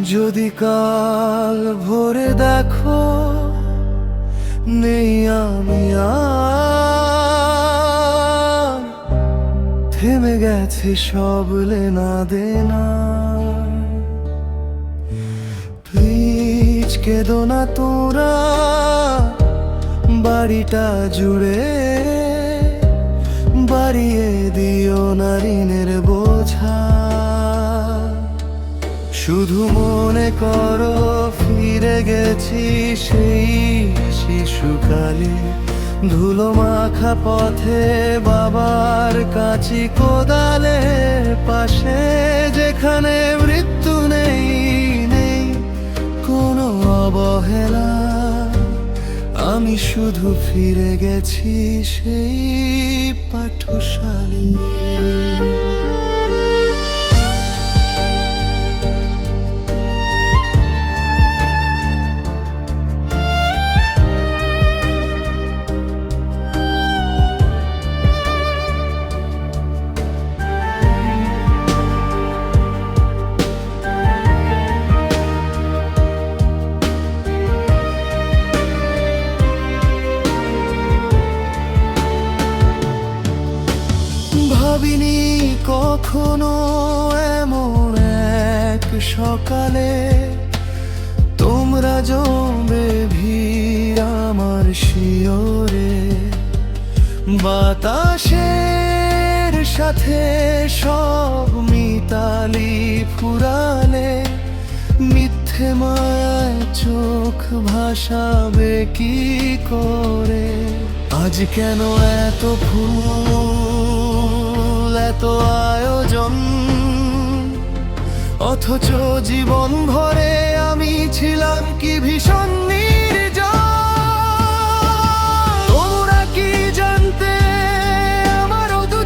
যদি কাল ভোরে দেখো, নেই আমি থেমে গেছে সব লেনা দেনা প্লিজ কেঁদো না তোরা, বাড়িটা জুড়ে। বাড়িয়ে দিও না ঋণের বোঝা। শুধু মনে করো, ফিরে গেছি সেই শিশুকালে। ধুলো মাখা পথে বাবার কাছি কোদালের পাশে যেখানে মৃত্যু নেই নেই কোনো অবহেলা। আমি শুধু ফিরে গেছি সেই পাঠশালী ভাবিনি কখনো এমন এক সকালে। তোমরা জমবে ভিড় আমার শিওরে। বাতাসের সাথে সব মিতালি ফুরালে। মিথ্যে মায়ায় চোখ ভাসাবে কি করে? আজ কেন এত ফুল এত আয়োজন, অথচ জীবন ভরে আমি ছিলাম কি ভীষণ জানতে দু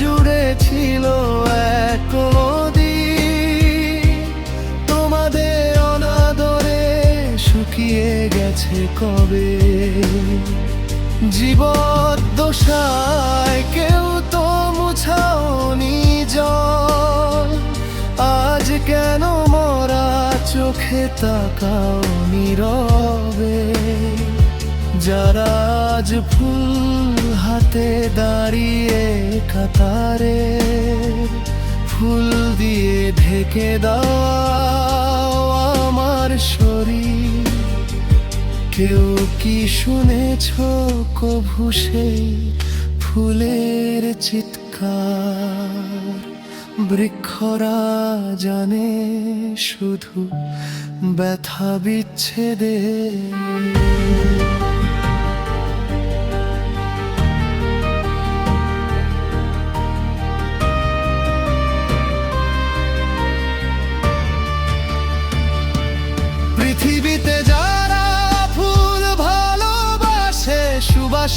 জুড়ে ছিল এক তোমাদের অনাদরে শুকিয়ে গেছে কবে? জীবদ্দশায় কেউ তো মুছাওনি জল। আজ কেন মরা চোখে তাকাও নীরবে যারা আজ ফুল হাতে দাঁড়িয়ে কাতারে, ফুল দিয়ে ঢেকে দাও আমার শরীর কেউ কি শুনেছ কভু সে ফুলের চিৎকার? বৃক্ষরা জানে শুধু ব্যথা বিচ্ছেদে।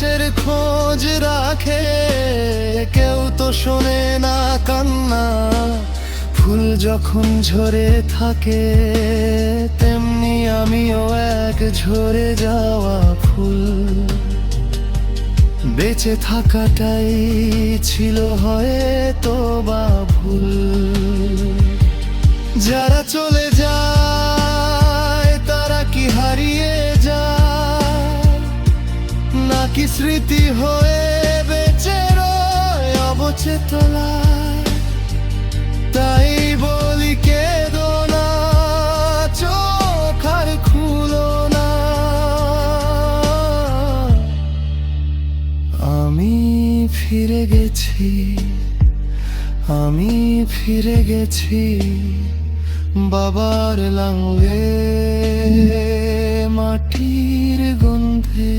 সুবাসের খোঁজ রাখে। কেউ তো শোনে না কান্না। ফুল যখন ঝরে থাকে, তেমনি আমিও এক ঝরে যাওয়া ফুল। বেঁচে থাকাটাই ছিল হয়তো নাকি স্মৃতি হয়ে বেঁচে রয় অবচেতলায় তাই বলি কেঁদো না, চোখ আর আমি ফিরে গেছি, আমি ফিরে গেছি বাবার লাঙ্গে মাটির গন্ধে।